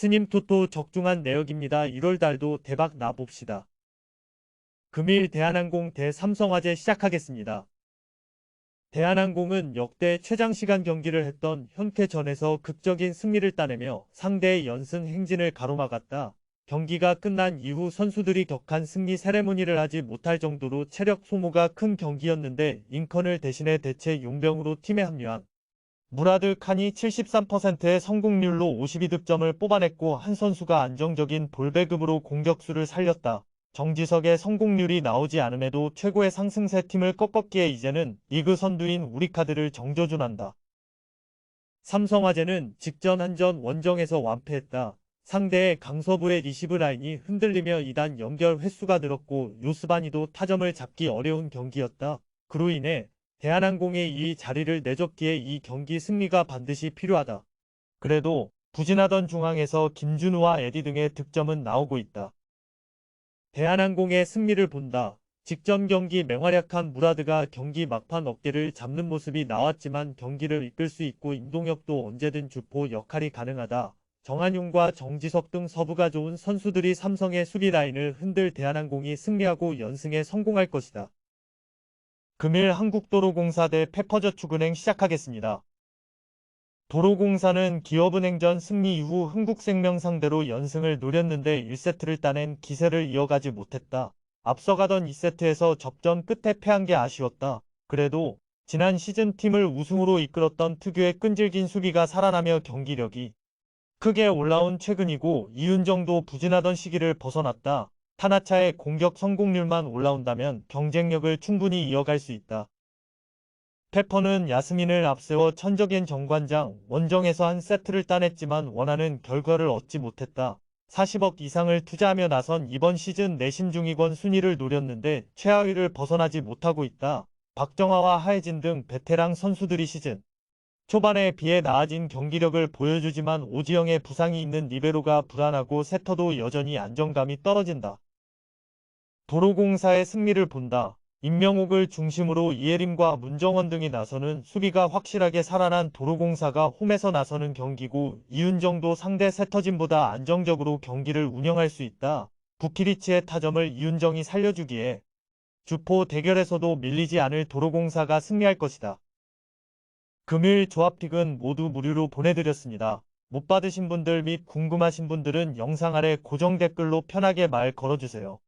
스님 토토 적중한 내역입니다. 1월 달도 대박 나봅시다. 금일 대한항공 대 삼성화재 시작하겠습니다. 대한항공은 역대 최장 시간 경기를 했던 현쾌전에서 극적인 승리를 따내며 상대의 연승 행진을 가로막았다. 경기가 끝난 이후 선수들이 격한 승리 세레모니를 하지 못할 정도로 체력 소모가 큰 경기였는데 링컨을 대신해 대체 용병으로 팀에 합류한 무라드 칸이 73%의 성공률로 52득점을 뽑아냈고 한 선수가 안정적인 볼배급으로 공격수를 살렸다. 정지석의 성공률이 나오지 않음에도 최고의 상승세 팀을 꺾었기에 이제는 리그 선두인 우리 카드를 정조준한다. 삼성화재는 직전 한전 원정에서 완패했다. 상대의 강서부의 리시브 라인이 흔들리며 2단 연결 횟수가 늘었고 요스바니도 타점을 잡기 어려운 경기였다. 그로 인해 대한항공의 이 자리를 내줬기에 이 경기 승리가 반드시 필요하다. 그래도 부진하던 중앙에서 김준우와 에디 등의 득점은 나오고 있다. 대한항공의 승리를 본다. 직전 경기 맹활약한 무라드가 경기 막판 어깨를 잡는 모습이 나왔지만 경기를 이끌 수 있고 임동혁도 언제든 주포 역할이 가능하다. 정한용과 정지석 등 서부가 좋은 선수들이 삼성의 수비 라인을 흔들 대한항공이 승리하고 연승에 성공할 것이다. 금일 한국도로공사 대 페퍼저축은행 시작하겠습니다. 도로공사는 기업은행전 승리 이후 흥국생명 상대로 연승을 노렸는데 1세트를 따낸 기세를 이어가지 못했다. 앞서가던 2세트에서 접전 끝에 패한 게 아쉬웠다. 그래도 지난 시즌 팀을 우승으로 이끌었던 특유의 끈질긴 수비가 살아나며 경기력이 크게 올라온 최근이고 이윤정도 부진하던 시기를 벗어났다. 타나차의 공격 성공률만 올라온다면 경쟁력을 충분히 이어갈 수 있다. 페퍼는 야스민을 앞세워 천적인 정관장 원정에서 한 세트를 따냈지만 원하는 결과를 얻지 못했다. 40억 이상을 투자하며 나선 이번 시즌 내심 중위권 순위를 노렸는데 최하위를 벗어나지 못하고 있다. 박정아와 하혜진 등 베테랑 선수들이 시즌 초반에 비해 나아진 경기력을 보여주지만 오지영의 부상이 있는 리베로가 불안하고 세터도 여전히 안정감이 떨어진다. 도로공사의 승리를 본다. 임명옥을 중심으로 이예림과 문정원 등이 나서는 수비가 확실하게 살아난 도로공사가 홈에서 나서는 경기고 이윤정도 상대 세터진보다 안정적으로 경기를 운영할 수 있다. 부키리치의 타점을 이윤정이 살려주기에 주포 대결에서도 밀리지 않을 도로공사가 승리할 것이다. 금일 조합픽은 모두 무료로 보내드렸습니다. 못 받으신 분들 및 궁금하신 분들은 영상 아래 고정 댓글로 편하게 말 걸어주세요.